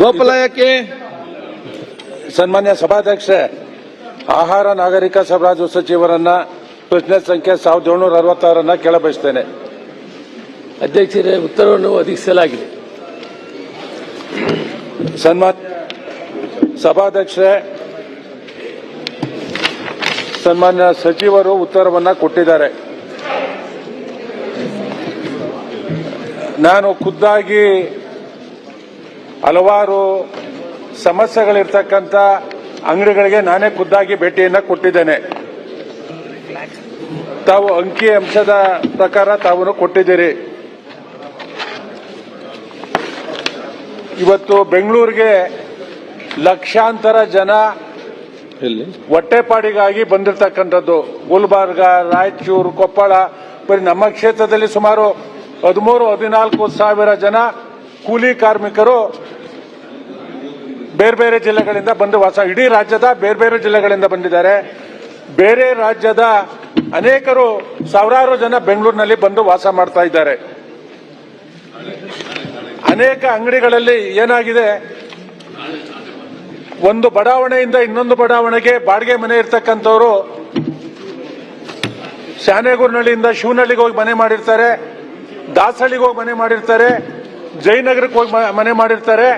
ಗೋಪಾಲ ಯಾಕೆ ಸನ್ಮಾನ್ಯ ಸಭಾಧ್ಯಕ್ಷ ಆಹಾರ ನಾಗರಿಕ ಸರಬರಾಜು ಸಚಿವರನ್ನ ಪ್ರಶ್ನೆ ಸಂಖ್ಯೆ ಸಾವಿರದ ಏಳ್ನೂರ ಅರವತ್ತಾರನ್ನ ಕೇಳಬಯಸ್ತೇನೆ. ಅಧ್ಯಕ್ಷರೇ ಉತ್ತರವನ್ನು ಒದಗಿಸಲಾಗಿದೆ. ಸನ್ಮಾನ್ಯ ಸಭಾಧ್ಯಕ್ಷ ಸನ್ಮಾನ್ಯ ಸಚಿವರು ಉತ್ತರವನ್ನ ಕೊಟ್ಟಿದ್ದಾರೆ. ನಾನು ಖುದ್ದಾಗಿ ಹಲವಾರು ಸಮಸ್ಯೆಗಳಿರ್ತಕ್ಕಂಥ ಅಂಗಡಿಗಳಿಗೆ ನಾನೇ ಖುದ್ದಾಗಿ ಭೇಟಿಯನ್ನು ಕೊಟ್ಟಿದ್ದೇನೆ. ತಾವು ಅಂಕಿ ಅಂಶದ ಪ್ರಕಾರ ತಾವು ಕೊಟ್ಟಿದ್ದೀರಿ. ಇವತ್ತು ಬೆಂಗಳೂರಿಗೆ ಲಕ್ಷಾಂತರ ಜನ ಹೊಟ್ಟೆಪಾಡಿಗಾಗಿ ಬಂದಿರತಕ್ಕಂಥದ್ದು. ಗುಲ್ಬರ್ಗ ರಾಯಚೂರು ಕೊಪ್ಪಳ ಬರೀ ನಮ್ಮ ಕ್ಷೇತ್ರದಲ್ಲಿ ಸುಮಾರು ಹದಿಮೂರು ಹದಿನಾಲ್ಕು ಸಾವಿರ ಜನ ಕೂಲಿ ಕಾರ್ಮಿಕರು ಬೇರೆ ಬೇರೆ ಜಿಲ್ಲೆಗಳಿಂದ ಬಂದು ವಾಸ, ಇಡೀ ರಾಜ್ಯದ ಬೇರೆ ಬೇರೆ ಜಿಲ್ಲೆಗಳಿಂದ ಬಂದಿದ್ದಾರೆ. ಬೇರೆ ರಾಜ್ಯದ ಅನೇಕರು ಸಾವಿರಾರು ಜನ ಬೆಂಗಳೂರಿನಲ್ಲಿ ಬಂದು ವಾಸ ಮಾಡ್ತಾ ಇದ್ದಾರೆ. ಅನೇಕ ಅಂಗಡಿಗಳಲ್ಲಿ ಏನಾಗಿದೆ? ಒಂದು ಬಡಾವಣೆಯಿಂದ ಇನ್ನೊಂದು ಬಡಾವಣೆಗೆ ಬಾಡಿಗೆ ಮನೆ ಇರ್ತಕ್ಕಂಥವ್ರು ಶಾನೆಗೂರ್ನಳ್ಳಿಯಿಂದ ಶಿವನಹಳ್ಳಿಗೆ ಹೋಗಿ ಮನೆ ಮಾಡಿರ್ತಾರೆ, ದಾಸಹಳ್ಳಿಗೆ ಹೋಗಿ ಮನೆ ಮಾಡಿರ್ತಾರೆ, ಜಯನಗರಕ್ಕೆ ಹೋಗಿ ಮನೆ ಮಾಡಿರ್ತಾರೆ.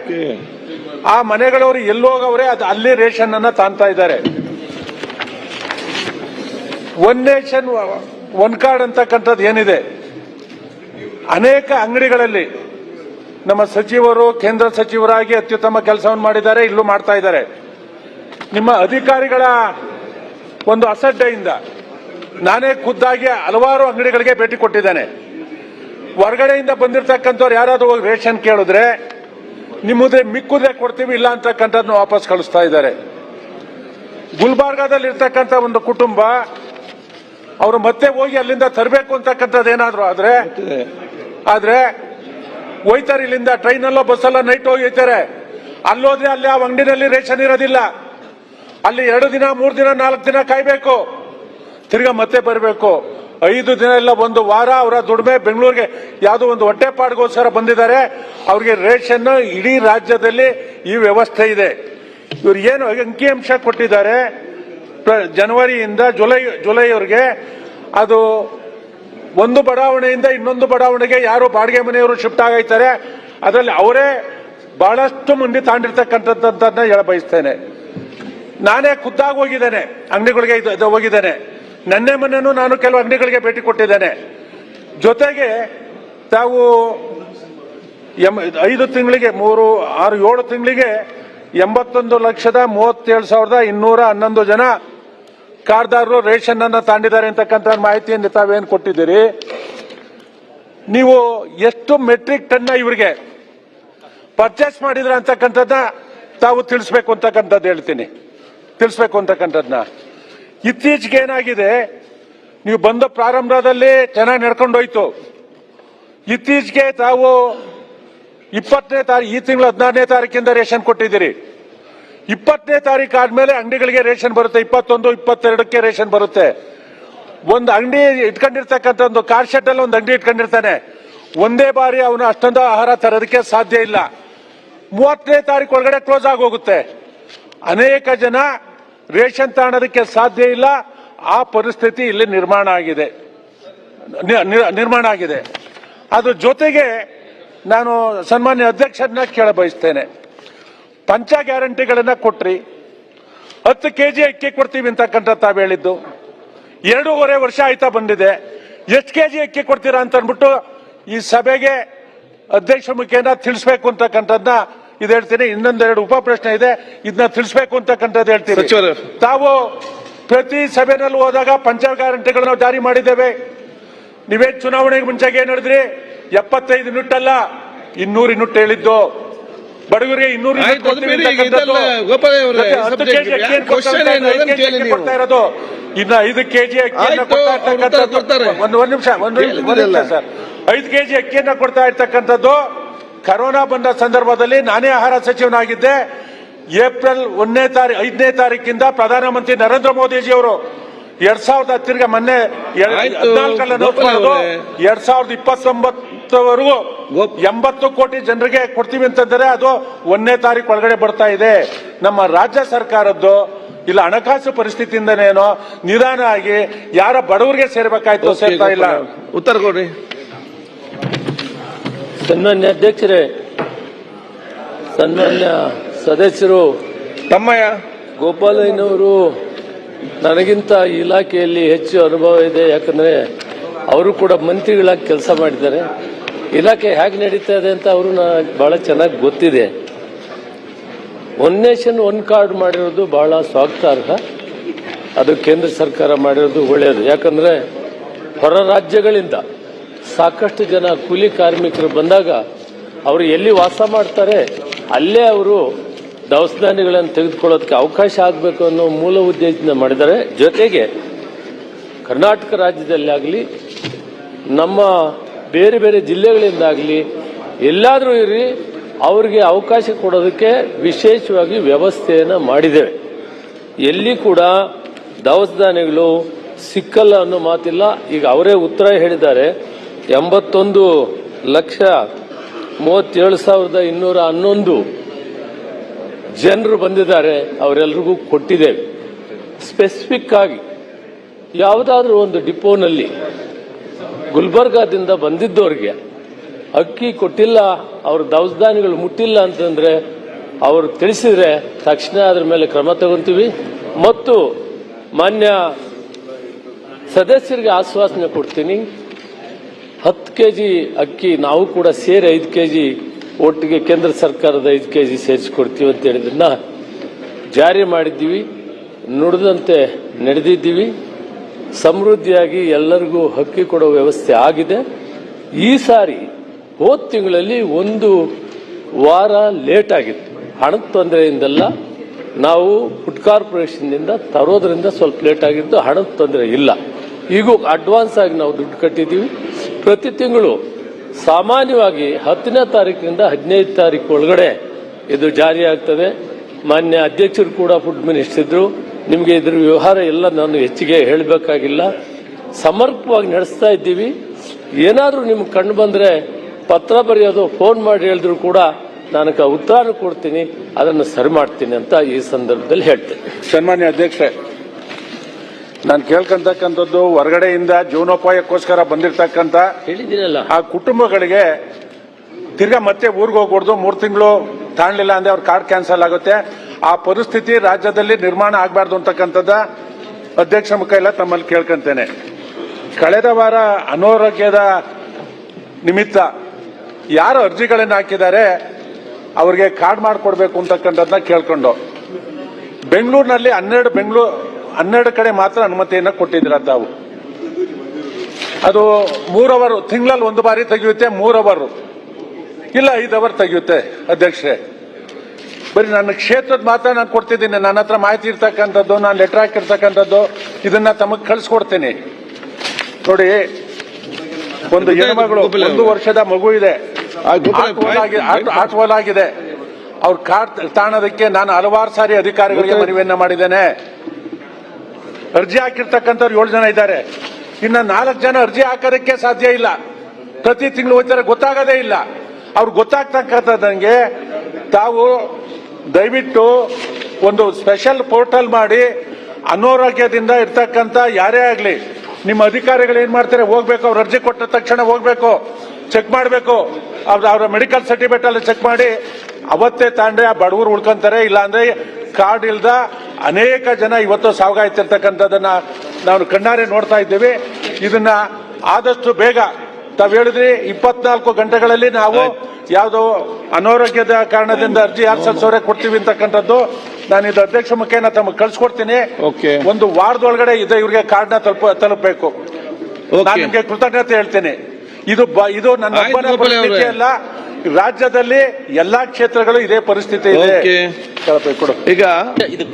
ಆ ಮನೆಗಳವರು ಎಲ್ಲೋಗವ್ರೆ ಅದು ಅಲ್ಲಿ ರೇಷನ್ ಅನ್ನ ತಾಂತಾ ಇದ್ದಾರೆ. ಒನ್ ನೇಷನ್ ಒನ್ ಕಾರ್ಡ್ ಅಂತಕ್ಕಂಥದ್ದು ಏನಿದೆ? ಅನೇಕ ಅಂಗಡಿಗಳಲ್ಲಿ ನಮ್ಮ ಸಚಿವರು, ಕೇಂದ್ರ ಸಚಿವರಾಗಿ ಅತ್ಯುತ್ತಮ ಕೆಲಸವನ್ನು ಮಾಡಿದ್ದಾರೆ, ಇಲ್ಲೂ ಮಾಡ್ತಾ ಇದ್ದಾರೆ. ನಿಮ್ಮ ಅಧಿಕಾರಿಗಳ ಒಂದು ಅಸಡ್ಡೆಯಿಂದ ನಾನೇ ಖುದ್ದಾಗಿ ಹಲವಾರು ಅಂಗಡಿಗಳಿಗೆ ಭೇಟಿ ಕೊಟ್ಟಿದ್ದೇನೆ. ಹೊರಗಡೆಯಿಂದ ಬಂದಿರತಕ್ಕಂಥವ್ರು ಯಾರಾದರೂ ಹೋಗಿ ರೇಷನ್ ಕೇಳಿದ್ರೆ ನಿಮ್ಮದೇ ಮಿಕ್ಕುದ್ರೆ ಕೊಡ್ತೀವಿ ಇಲ್ಲ ಅಂತಕ್ಕಂಥದ್ದನ್ನ ವಾಪಸ್ ಕಳಿಸ್ತಾ ಇದ್ದಾರೆ. ಗುಲ್ಬರ್ಗಾದಲ್ಲಿ ಇರ್ತಕ್ಕಂಥ ಒಂದು ಕುಟುಂಬ ಅವರು ಮತ್ತೆ ಹೋಗಿ ಅಲ್ಲಿಂದ ತರಬೇಕು ಅಂತಕ್ಕಂಥದ್ದು ಏನಾದ್ರು ಆದ್ರೆ ಆದ್ರೆ ಹೋಯ್ತಾರೆ ಇಲ್ಲಿಂದ ಟ್ರೈನಲ್ಲೋ ಬಸ್ಸಲ್ಲೋ ನೈಟ್ ಹೋಗಿ ಹೋಯ್ತಾರೆ. ಅಲ್ಲೋದ್ರೆ ಅಲ್ಲಿ ಆ ಅಂಗಡಿನಲ್ಲಿ ರೇಷನ್ ಇರೋದಿಲ್ಲ. ಅಲ್ಲಿ ಎರಡು ದಿನ ಮೂರು ದಿನ ನಾಲ್ಕು ದಿನ ಕಾಯ್ಬೇಕು. ತಿರ್ಗಾ ಮತ್ತೆ ಬರಬೇಕು. ಐದು ದಿನ ಇಲ್ಲ, ಒಂದು ವಾರ ಅವರ ದುಡಿಮೆ ಬೆಂಗಳೂರಿಗೆ ಯಾವುದೋ ಒಂದು ಹೊಟ್ಟೆಪಾಡಿಗೋಸ್ಕರ ಬಂದಿದ್ದಾರೆ. ಅವ್ರಿಗೆ ರೇಷನ್ ಇಡೀ ರಾಜ್ಯದಲ್ಲಿ ಈ ವ್ಯವಸ್ಥೆ ಇದೆ. ಇವ್ರು ಏನು ಅಂಕಿಅಂಶ ಕೊಟ್ಟಿದ್ದಾರೆ. ಜನವರಿಯಿಂದ ಜುಲೈ, ಜುಲೈವರೆಗೆ ಅದು ಒಂದು ಬಡಾವಣೆಯಿಂದ ಇನ್ನೊಂದು ಬಡಾವಣೆಗೆ ಯಾರು ಬಾಡಿಗೆ ಮನೆಯವರು ಶಿಫ್ಟ್ ಆಗೈತಾರೆ. ಅದರಲ್ಲಿ ಅವರೇ ಬಹಳಷ್ಟು ಮಂದಿ ತಾಂಡಿರ್ತಕ್ಕಂಥದ್ದನ್ನ ಹೇಳ ಬಯಸ್ತೇನೆ ನಾನೇ ಖುದ್ದಾಗಿ ಹೋಗಿದ್ದೇನೆ. ಅಂಗಡಿಗಳಿಗೆ ಹೋಗಿದ್ದೇನೆ. ನನ್ನೆ ಮೊನ್ನೆನೂ ನಾನು ಕೆಲವು ಅಂಗಡಿಗಳಿಗೆ ಭೇಟಿ ಕೊಟ್ಟಿದ್ದೇನೆ. ಜೊತೆಗೆ ತಾವು ಎಂ- ಐದು ತಿಂಗಳಿಗೆ, ಮೂರು, ಆರು, ಏಳು ತಿಂಗಳಿಗೆ ಎಂಬತ್ತೊಂದು ಲಕ್ಷದ ಮೂವತ್ತೇಳು ಸಾವಿರದ ಇನ್ನೂರ ಹನ್ನೊಂದು ಜನ ಕಾರ್ದಾರರು ರೇಷನ್ ಅನ್ನ ತಾಂಡಿದ್ದಾರೆ ಅಂತಕ್ಕಂಥ ಮಾಹಿತಿಯನ್ನು ತಾವೇನು ಕೊಟ್ಟಿದ್ದೀರಿ? ನೀವು ಎಷ್ಟು ಮೆಟ್ರಿಕ್ ಟನ್ನ ಇವರಿಗೆ ಪರ್ಚೇಸ್ ಮಾಡಿದ್ರ ಅಂತಕ್ಕಂಥದ್ದ ತಾವು ತಿಳಿಸ್ಬೇಕು ಅಂತಕ್ಕಂಥದ್ದು ಹೇಳ್ತೀನಿ. ತಿಳಿಸ್ಬೇಕು ಅಂತಕ್ಕಂಥದ್ದನ್ನ ಇತ್ತೀಚೆಗೆ ಏನಾಗಿದೆ? ನೀವು ಬಂದ ಪ್ರಾರಂಭದಲ್ಲಿ ಚೆನ್ನಾಗಿ ನಡ್ಕೊಂಡೋಯ್ತು. ಇತ್ತೀಚೆಗೆ ತಾವು ಇಪ್ಪತ್ತನೇ ತಾರೀಕು ಈ ತಿಂಗಳು ಹದಿನಾರನೇ ತಾರೀಕಿಂದ ರೇಷನ್ ಕೊಟ್ಟಿದ್ದೀರಿ. ಇಪ್ಪತ್ತನೇ ತಾರೀಕು ಆದ್ಮೇಲೆ ಅಂಗಡಿಗಳಿಗೆ ರೇಷನ್ ಬರುತ್ತೆ. ಇಪ್ಪತ್ತೊಂದು, ಇಪ್ಪತ್ತೆರಡಕ್ಕೆ ರೇಷನ್ ಬರುತ್ತೆ. ಒಂದು ಅಂಗಡಿ ಇಟ್ಕೊಂಡಿರ್ತಕ್ಕಂಥ ಒಂದು ಕಾರ್ ಶೆಡ್ ಅಲ್ಲಿ ಒಂದು ಅಂಗಡಿ ಇಟ್ಕೊಂಡಿರ್ತಾನೆ. ಒಂದೇ ಬಾರಿ ಅವನು ಅಷ್ಟೊಂದು ಆಹಾರ ತರೋದಕ್ಕೆ ಸಾಧ್ಯ ಇಲ್ಲ. ಮೂವತ್ತನೇ ತಾರೀಕು ಒಳಗಡೆ ಕ್ಲೋಸ್ ಆಗೋಗುತ್ತೆ. ಅನೇಕ ಜನ ರೇಷನ್ ತಾಣೋದಕ್ಕೆ ಸಾಧ್ಯ ಇಲ್ಲ. ಆ ಪರಿಸ್ಥಿತಿ ಇಲ್ಲಿ ನಿರ್ಮಾಣ ಆಗಿದೆ. ನಿರ್ಮಾಣ ಆಗಿದೆ. ಅದ್ರ ಜೊತೆಗೆ ನಾನು ಸನ್ಮಾನ್ಯ ಅಧ್ಯಕ್ಷರನ್ನ ಕೇಳ ಬಯಸ್ತೇನೆ. ಪಂಚ ಗ್ಯಾರಂಟಿಗಳನ್ನ ಕೊಟ್ರಿ. ಹತ್ತು ಕೆ ಜಿ ಅಕ್ಕಿ ಕೊಡ್ತೀವಿ ಅಂತಕ್ಕಂಥ ತಾವು ಹೇಳಿದ್ದು. ಎರಡೂವರೆ ವರ್ಷ ಆಯ್ತಾ ಬಂದಿದೆ. ಎಷ್ಟು ಕೆ ಜಿ ಅಕ್ಕಿ ಕೊಡ್ತೀರಾ ಅಂತ ಅಂದ್ಬಿಟ್ಟು ಈ ಸಭೆಗೆ ಅಧ್ಯಕ್ಷ ಮುಖೇನ ತಿಳಿಸ್ಬೇಕು ಅಂತಕ್ಕಂಥದ್ದನ್ನ ಇದು ಹೇಳ್ತೀನಿ. ಇನ್ನೊಂದೆರಡು ಉಪ ಪ್ರಶ್ನೆ ಇದೆ. ಇದನ್ನ ತಿಳಿಸ್ಬೇಕು ಅಂತಕ್ಕಂಥದ್ದು ಹೇಳ್ತೀನಿ. ತಾವು ಪ್ರತಿ ಸಭೆನಲ್ಲಿ ಹೋದಾಗ ಪಂಚ ಗ್ಯಾರಂಟಿಗಳು ನಾವು ಜಾರಿ ಮಾಡಿದ್ದೇವೆ. ನೀವೇ ಚುನಾವಣೆಗೆ ಮುಂಚೆಗೆ ಏನ್ ಹೇಳಿದ್ರಿ? ಎಪ್ಪತ್ತೈದು ನುಟ್ ಅಲ್ಲ ಇನ್ನೂರು ಯೂನಿಟ್ ಹೇಳಿದ್ದು. ಬಡವರಿಗೆ ಇನ್ನೂರು ಕೊಡ್ತಾ ಇರೋದು. ಇನ್ನ ಐದು ಕೆಜಿ ಅಕ್ಕಿಯನ್ನ. ಒಂದು ಒಂದು ನಿಮಿಷ ಒಂದು ಐದು ಕೆಜಿ ಅಕ್ಕಿಯನ್ನ ಕೊಡ್ತಾ ಇರ್ತಕ್ಕಂಥದ್ದು ಕರೋನಾ ಬಂದ ಸಂದರ್ಭದಲ್ಲಿ ನಾನೇ ಆಹಾರ ಸಚಿವನಾಗಿದ್ದೆ. ಏಪ್ರಿಲ್ ಒಂದನೇ ತಾರೀಕು ಐದನೇ ತಾರೀಕಿಂದ ಪ್ರಧಾನಮಂತ್ರಿ ನರೇಂದ್ರ ಮೋದಿಜಿ ಅವರು ಎರಡ್ ಸಾವಿರದ ತಿರ್ಗ ಮೊನ್ನೆ. ಎರಡ್ ಸಾವಿರದ ಇಪ್ಪತ್ತೊಂಬತ್ತವರೆಗೂ ಎಂಬತ್ತು ಕೋಟಿ ಜನರಿಗೆ ಕೊಡ್ತೀವಿ ಅಂತಂದ್ರೆ ಅದು ಒಂದನೇ ತಾರೀಕು ಒಳಗಡೆ ಬರ್ತಾ ಇದೆ. ನಮ್ಮ ರಾಜ್ಯ ಸರ್ಕಾರದ್ದು ಇಲ್ಲ ಹಣಕಾಸು ಪರಿಸ್ಥಿತಿಯಿಂದನೇನೋ ನಿಧಾನ ಆಗಿ ಯಾರ ಬಡವರಿಗೆ ಸೇರ್ಬೇಕಾಯ್ತು ಸೇರ್ತಾ ಇಲ್ಲ. ಉತ್ತರ ಕೊಡ್ರಿ. ಸನ್ಮಾನ್ಯ ಅಧ್ಯಕ್ಷರೇ ಸನ್ಮಾನ್ಯ ಸದಸ್ಯರು ತಮ್ಮಯ್ಯ. ಗೋಪಾಲಯ್ಯನವರು ನನಗಿಂತ ಇಲಾಖೆಯಲ್ಲಿ ಹೆಚ್ಚು ಅನುಭವ ಇದೆ ಯಾಕಂದ್ರೆ ಅವರು ಕೂಡ ಮಂತ್ರಿಗಳಾಗಿ ಕೆಲಸ ಮಾಡಿದ್ದಾರೆ. ಇಲಾಖೆ ಹೇಗೆ ನಡೀತಾ ಇದೆ ಅಂತ ಅವರು ಬಹಳ ಚೆನ್ನಾಗಿ ಗೊತ್ತಿದೆ. ಒನ್ ನೇಷನ್ ಒನ್ ಕಾರ್ಡ್ ಮಾಡಿರೋದು ಬಹಳ ಸ್ವಾಗತಾರ್ಹ. ಅದು ಕೇಂದ್ರ ಸರ್ಕಾರ ಮಾಡಿರೋದು ಒಳ್ಳೆಯದು ಯಾಕಂದ್ರೆ ಹೊರ ರಾಜ್ಯಗಳಿಂದ ಸಾಕಷ್ಟು ಜನ ಕೂಲಿ ಕಾರ್ಮಿಕರು ಬಂದಾಗ ಅವರು ಎಲ್ಲಿ ವಾಸ ಮಾಡ್ತಾರೆ, ಅಲ್ಲೇ ಅವರು ದವಸ ಧಾನ್ಯಗಳನ್ನು ತೆಗೆದುಕೊಳ್ಳೋದಕ್ಕೆ ಅವಕಾಶ ಆಗಬೇಕು ಅನ್ನೋ ಮೂಲ ಉದ್ದೇಶದಿಂದ ಮಾಡಿದ್ದಾರೆ. ಜೊತೆಗೆ ಕರ್ನಾಟಕ ರಾಜ್ಯದಲ್ಲಿ ಆಗಲಿ ನಮ್ಮ ಬೇರೆ ಬೇರೆ ಜಿಲ್ಲೆಗಳಿಂದಾಗಲಿ ಎಲ್ಲಾದರೂ ಇರಿ ಅವರಿಗೆ ಅವಕಾಶ ಕೊಡೋದಕ್ಕೆ ವಿಶೇಷವಾಗಿ ವ್ಯವಸ್ಥೆಯನ್ನು ಮಾಡಿದ್ದೇವೆ. ಎಲ್ಲಿ ಕೂಡ ದವಸ ಧಾನ್ಯಗಳು ಸಿಕ್ಕಲ್ಲ ಅನ್ನೋ ಮಾತಿಲ್ಲ. ಈಗ ಅವರೇ ಉತ್ತರ ಹೇಳಿದ್ದಾರೆ. ಎಂಬತ್ತೊಂದು ಲಕ್ಷ ಮೂವತ್ತೇಳು ಸಾವಿರದ ಇನ್ನೂರ ಹನ್ನೊಂದು ಜನರು ಬಂದಿದ್ದಾರೆ ಅವರೆಲ್ಲರಿಗೂ ಕೊಟ್ಟಿದ್ದೇವೆ. ಸ್ಪೆಸಿಫಿಕ್ ಆಗಿ ಯಾವುದಾದ್ರೂ ಒಂದು ಡಿಪೋನಲ್ಲಿ ಗುಲ್ಬರ್ಗಾದಿಂದ ಬಂದಿದ್ದವ್ರಿಗೆ ಅಕ್ಕಿ ಕೊಟ್ಟಿಲ್ಲ, ಅವ್ರ ದವಸಧಾನಿಗಳು ಮುಟ್ಟಿಲ್ಲ ಅಂತಂದ್ರೆ ಅವರು ತಿಳಿಸಿದ್ರೆ ತಕ್ಷಣ ಅದ್ರ ಮೇಲೆ ಕ್ರಮ ತಗೊಂತೀವಿ. ಮತ್ತು ಮಾನ್ಯ ಸದಸ್ಯರಿಗೆ ಆಶ್ವಾಸನೆ ಕೊಡ್ತೀನಿ. ಹತ್ತು ಕೆ ಜಿ ಅಕ್ಕಿ ನಾವು ಕೂಡ ಸೇರಿ ಐದು ಕೆ ಜಿ ಒಟ್ಟಿಗೆ ಕೇಂದ್ರ ಸರ್ಕಾರದ ಐದು ಕೆ ಜಿ ಸೇರಿಸಿಕೊಡ್ತೀವಿ ಅಂತ ಹೇಳಿದ್ರನ್ನ ಜಾರಿ ಮಾಡಿದ್ದೀವಿ, ನುಡಿದಂತೆ ನಡೆದಿದ್ದೀವಿ. ಸಮೃದ್ಧಿಯಾಗಿ ಎಲ್ಲರಿಗೂ ಹಕ್ಕಿ ಕೊಡೋ ವ್ಯವಸ್ಥೆ ಆಗಿದೆ. ಈ ಸಾರಿ ಹೋದ ತಿಂಗಳಲ್ಲಿ ಒಂದು ವಾರ ಲೇಟ್ ಆಗಿತ್ತು. ಹಣದ ತೊಂದರೆಯಿಂದಲ್ಲ ನಾವು ಫುಡ್ ಕಾರ್ಪೊರೇಷನ್ನಿಂದ ತರೋದ್ರಿಂದ ಸ್ವಲ್ಪ ಲೇಟ್ ಆಗಿದ್ದು ಹಣದ ತೊಂದರೆ ಇಲ್ಲ. ಈಗೂ ಅಡ್ವಾನ್ಸ್ ಆಗಿ ನಾವು ದುಡ್ಡು ಕಟ್ಟಿದ್ದೀವಿ. ಪ್ರತಿ ತಿಂಗಳು ಸಾಮಾನ್ಯವಾಗಿ ಹತ್ತನೇ ತಾರೀಕಿನಿಂದ ಹದಿನೈದು ತಾರೀಕು ಒಳಗಡೆ ಇದು ಜಾರಿಯಾಗ್ತದೆ. ಮಾನ್ಯ ಅಧ್ಯಕ್ಷರು ಕೂಡ ಫುಡ್ ಮಿನಿಸ್ಟರ್ ಇದ್ರು. ನಿಮಗೆ ಇದ್ರ ವ್ಯವಹಾರ ಎಲ್ಲ ನಾನು ಹೆಚ್ಚಿಗೆ ಹೇಳಬೇಕಾಗಿಲ್ಲ. ಸಮರ್ಪಕವಾಗಿ ನಡೆಸ್ತಾ ಇದ್ದೀವಿ. ಏನಾದರೂ ನಿಮ್ಗೆ ಕಂಡು ಬಂದರೆ ಪತ್ರ ಬರೆಯೋದು ಫೋನ್ ಮಾಡಿ ಹೇಳಿದ್ರು ಕೂಡ ನಾನು ಉತ್ತರ ಕೊಡ್ತೀನಿ. ಅದನ್ನು ಸರಿ ಮಾಡ್ತೀನಿ ಅಂತ ಈ ಸಂದರ್ಭದಲ್ಲಿ ಹೇಳ್ತೇನೆ. ಸನ್ಮಾನ್ಯ ಅಧ್ಯಕ್ಷೆ ನಾನು ಕೇಳ್ಕೊಂತಕ್ಕಂಥದ್ದು ಹೊರಗಡೆಯಿಂದ ಜೀವನೋಪಾಯಕ್ಕೋಸ್ಕರ ಬಂದಿರತಕ್ಕಂಥ ಹೇಳಿದಿರಲ್ಲ ಆ ಕುಟುಂಬಗಳಿಗೆ ತಿರ್ಗಾ ಮತ್ತೆ ಊರಿಗೆ ಹೋಗ್ಬಾರ್ದು ಮೂರು ತಿಂಗಳು ತಾಣಲಿಲ್ಲ ಅಂದ್ರೆ ಅವ್ರ ಕಾರ್ಡ್ ಕ್ಯಾನ್ಸಲ್ ಆಗುತ್ತೆ. ಆ ಪರಿಸ್ಥಿತಿ ರಾಜ್ಯದಲ್ಲಿ ನಿರ್ಮಾಣ ಆಗಬಾರ್ದು ಅಂತಕ್ಕಂಥದ್ದ ಅಧ್ಯಕ್ಷ ಮುಖ ಎಲ್ಲ ತಮ್ಮಲ್ಲಿ ಕೇಳ್ಕೊಂತೇನೆ. ಕಳೆದ ವಾರ ಅನಾರೋಗ್ಯದ ನಿಮಿತ್ತ ಯಾರು ಅರ್ಜಿಗಳನ್ನು ಹಾಕಿದ್ದಾರೆ ಅವರಿಗೆ ಕಾರ್ಡ್ ಮಾಡಿಕೊಡ್ಬೇಕು ಅಂತಕ್ಕಂಥದ್ದನ್ನ ಕೇಳ್ಕೊಂಡು. ಬೆಂಗಳೂರಿನಲ್ಲಿ ಹನ್ನೆರಡು ಬೆಂಗಳೂರು ಹನ್ನೆರಡು ಕಡೆ ಮಾತ್ರ ಅನುಮತಿಯನ್ನು ಕೊಟ್ಟಿದ್ದೀರ ತಾವು ಅದು ಮೂರ್ ಅವರು ತಿಂಗಳಲ್ಲಿ ಒಂದು ಬಾರಿ ತೆಗೆಯುತ್ತೆ ಮೂರ್ ಅವರು. ಇಲ್ಲ ಐದು ಅವರ್ ತೆಗೆಯುತ್ತೆ ಅಧ್ಯಕ್ಷರೇ. ಬರೀ ನನ್ನ ಕ್ಷೇತ್ರದ ಮಾತ್ರ ನಾನು ಕೊಡ್ತಿದ್ದೀನಿ ನನ್ನ ಹತ್ರ ಮಾಹಿತಿ ಇರ್ತಕ್ಕಂಥದ್ದು ನಾನು ಲೆಟರ್ ಹಾಕಿರ್ತಕ್ಕಂಥದ್ದು ಇದನ್ನ ತಮಗೆ ಕಳಿಸ್ಕೊಡ್ತೀನಿ. ನೋಡಿ ಒಂದು ಹೆಣ್ಮಗಳು ಒಂದು ವರ್ಷದ ಮಗು ಇದೆ. ಆ ಗೋಪಾಲ ಆಟವಾಲಾಗಿ- ಆಟ- ಆಟವಾಲಾಗಿದೆ. ಅವ್ರ ಕಾರ್ ತಾಣದಕ್ಕೆ ನಾನು ಹಲವಾರು ಸಾರಿ ಅಧಿಕಾರಿಗಳಿಗೆ ಮನವಿಯನ್ನ ಮಾಡಿದ್ದೇನೆ. ಅರ್ಜಿ ಹಾಕಿರ್ತಕ್ಕಂಥವ್ರು ಏಳು ಜನ ಇದ್ದಾರೆ. ಇನ್ನ ನಾಲ್ಕು ಜನ ಅರ್ಜಿ ಹಾಕೋದಕ್ಕೆ ಸಾಧ್ಯ ಇಲ್ಲ. ಪ್ರತಿ ತಿಂಗಳು ಹೋಗ್ತಾರೆ ಗೊತ್ತಾಗೋದೇ ಇಲ್ಲ. ಅವ್ರು ಗೊತ್ತಾಗ್ತಕ್ಕಂಥದ್ದಂಗೆ ತಾವು ದಯವಿಟ್ಟು ಒಂದು ಸ್ಪೆಷಲ್ ಪೋರ್ಟಲ್ ಮಾಡಿ ಅನಾರೋಗ್ಯದಿಂದ ಇರ್ತಕ್ಕಂಥ ಯಾರೇ ಆಗಲಿ, ನಿಮ್ಮ ಅಧಿಕಾರಿಗಳು ಏನ್ ಮಾಡ್ತಾರೆ, ಹೋಗ್ಬೇಕು, ಅವ್ರು ಅರ್ಜಿ ಕೊಟ್ಟ ತಕ್ಷಣ ಹೋಗ್ಬೇಕು ಚೆಕ್ ಮಾಡಬೇಕು. ಅವ್ರ ಅವರ ಮೆಡಿಕಲ್ ಸರ್ಟಿಫಿಕೇಟ್ ಅಲ್ಲಿ ಚೆಕ್ ಮಾಡಿ, ಅವತ್ತೇ ತಾಂಡೆ ಆ ಬಡವರು ಉಳ್ಕೊಂತಾರೆ, ಇಲ್ಲಾಂದ್ರೆ ಕಾರ್ಡ್ ಇಲ್ಲದ ಅನೇಕ ಜನ ಇವತ್ತು ಸಾವಗಾಯ್ತಿರ್ತಕ್ಕಂಥದ್ದನ್ನ ನಾವು ಕಣ್ಣಾರೆ ನೋಡ್ತಾ ಇದ್ದೇವೆ. ಇದನ್ನ ಆದಷ್ಟು ಬೇಗ ತಾವ್ ಹೇಳಿದ್ರಿ ಇಪ್ಪತ್ನಾಲ್ಕು ಗಂಟೆಗಳಲ್ಲಿ ನಾವು ಯಾವುದೋ ಅನಾರೋಗ್ಯದ ಕಾರಣದಿಂದ ಅರ್ಜಿ ಯಾರು ಸಲ್ಲಿಸೋರೆ ಕೊಡ್ತೀವಿ ಅಂತಕ್ಕಂಥದ್ದು. ನಾನು ಇದು ಅಧ್ಯಕ್ಷ ಮುಖೇನ ತಮಗೆ ಕಳ್ಸಿಕೊಡ್ತೀನಿ. ಒಂದು ವಾರದೊಳಗಡೆ ಇದೆ ಇವ್ರಿಗೆ ಕಾರ್ಡ್ನ ತಲುಪ ತಲುಪಬೇಕು. ನಾನು ನಿಮಗೆ ಕೃತಜ್ಞತೆ ಹೇಳ್ತೀನಿ. ಇದು ಇದು ನನ್ನ ಅಲ್ಲ ರಾಜ್ಯದಲ್ಲಿ ಎಲ್ಲಾ ಕ್ಷೇತ್ರಗಳು ಇದೇ ಪರಿಸ್ಥಿತಿ ಇದೆ. ಈಗ ಇದು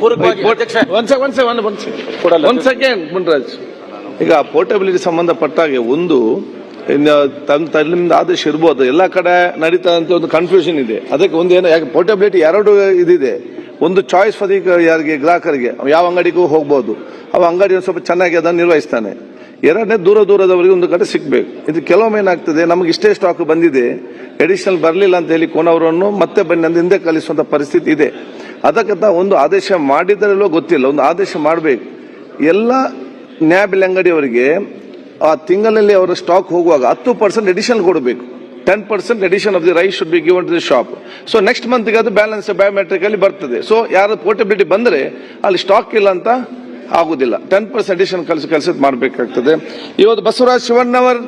ಮುನ್ರಾಜ್ ಈಗ ಪೋರ್ಟಬಿಲಿಟಿ ಸಂಬಂಧಪಟ್ಟಾಗೆ ಒಂದು ತನ್ನಿಂದ ಆದೇಶ ಇರ್ಬೋದು. ಎಲ್ಲ ಕಡೆ ನಡೀತಾ ಅಂತ ಒಂದು ಕನ್ಫ್ಯೂಷನ್ ಇದೆ. ಅದಕ್ಕೆ ಒಂದು ಏನು ಯಾಕೆ ಪೋರ್ಟಬಿಲಿಟಿ ಎರಡು ಇದಿದೆ. ಒಂದು ಚಾಯ್ಸ್ ಫಾರ್ ಯಾರಿಗೆ ಗ್ರಾಹಕರಿಗೆ ಯಾವ ಅಂಗಡಿಗೂ ಹೋಗ್ಬೋದು. ಅವ ಅಂಗಡಿ ಒಂದು ಸ್ವಲ್ಪ ಚೆನ್ನಾಗಿ ಅದನ್ನು ನಿರ್ವಹಿಸ್ತಾನೆ. ಎರಡನೇ ದೂರ ದೂರದವರಿಗೆ ಒಂದು ಕಡೆ ಸಿಗಬೇಕು. ಇದು ಕೆಲವೊಮ್ಮೆ ಏನಾಗ್ತದೆ, ನಮಗೆ ಇಷ್ಟೇ ಸ್ಟಾಕ್ ಬಂದಿದೆ ಎಡಿಷನಲ್ ಬರಲಿಲ್ಲ ಅಂತ ಹೇಳಿ ಕೊನವರನ್ನು ಮತ್ತೆ ಬನ್ನಿ ಅಂತ ಹಿಂದೆ ಕಲಿಸುವಂತ ಪರಿಸ್ಥಿತಿ ಇದೆ. ಅದಕ್ಕಂತ ಒಂದು ಆದೇಶ ಮಾಡಿದರಲ್ಲೋ ಗೊತ್ತಿಲ್ಲ, ಒಂದು ಆದೇಶ ಮಾಡಬೇಕು. ಎಲ್ಲ ನ್ಯಾಬ್ ಅಂಗಡಿಯವರಿಗೆ ಆ ತಿಂಗಳಲ್ಲಿ ಅವರ ಸ್ಟಾಕ್ ಹೋಗುವಾಗ ಹತ್ತು ಪರ್ಸೆಂಟ್ ಎಡಿಷನ್ ಕೊಡಬೇಕು. Ten percent addition of the rice should be given to the shop so next ಮಂತ್ಗೆ ಅದು ಬ್ಯಾಲೆನ್ಸ್ ಬಯೋಮೆಟ್ರಿಕ್ ಅಲ್ಲಿ ಬರ್ತದೆ. ಸೊ ಯಾರು ಪೋರ್ಟಬಿಲಿಟಿ ಬಂದರೆ ಅಲ್ಲಿ ಸ್ಟಾಕ್ ಇಲ್ಲ ಅಂತ ಆಗುದಿಲ್ಲ. ಟೆನ್ ಪರ್ಸೆಂಟ್ ಅಡಿಷನ್ ಕೆಲಸ ಕೆಲಸ ಮಾಡಬೇಕಾಗ್ತದೆ. ಇವತ್ತು ಬಸವರಾಜ್ ಶಿವಣ್ಣವರ್